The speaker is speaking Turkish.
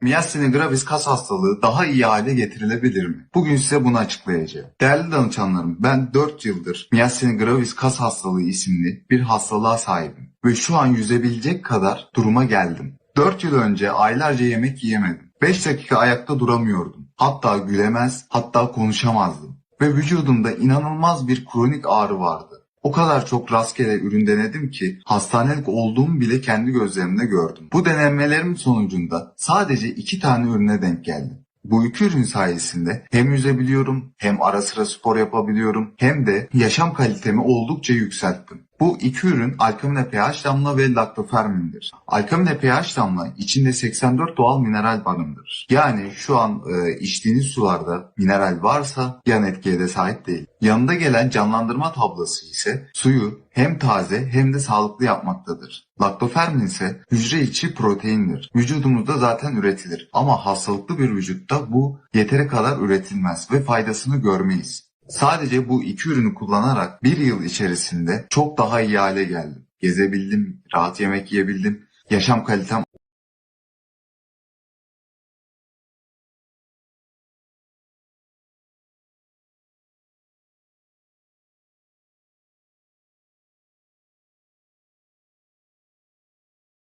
Myasthenia gravis kas hastalığı daha iyi hale getirilebilir mi? Bugün size bunu açıklayacağım. Değerli danışanlarım ben 4 yıldır Myasthenia gravis kas hastalığı isimli bir hastalığa sahibim. Ve şu an yüzebilecek kadar duruma geldim. 4 yıl önce aylarca yemek yiyemedim. 5 dakika ayakta duramıyordum. Hatta gülemez, hatta konuşamazdım. Ve vücudumda inanılmaz bir kronik ağrı vardı. O kadar çok rastgele ürün denedim ki hastanelik olduğumu bile kendi gözlerimle gördüm. Bu denemelerim sonucunda sadece iki tane ürüne denk geldim. Bu iki ürün sayesinde hem yüzebiliyorum, hem ara sıra spor yapabiliyorum, hem de yaşam kalitemi oldukça yükselttim. Bu iki ürün Alkamine pH damla ve Lactofermin'dir. Alkamine pH damla içinde 84 doğal mineral barındırır. Yani şu an e, içtiğiniz sularda mineral varsa yan etkiye de sahip değil. Yanında gelen canlandırma tablası ise suyu hem taze hem de sağlıklı yapmaktadır. Laktofermin ise hücre içi proteindir. Vücudumuzda zaten üretilir ama hastalıklı bir vücutta bu yeteri kadar üretilmez ve faydasını görmeyiz. Sadece bu iki ürünü kullanarak bir yıl içerisinde çok daha iyi hale geldim. Gezebildim, rahat yemek yiyebildim, yaşam kalitem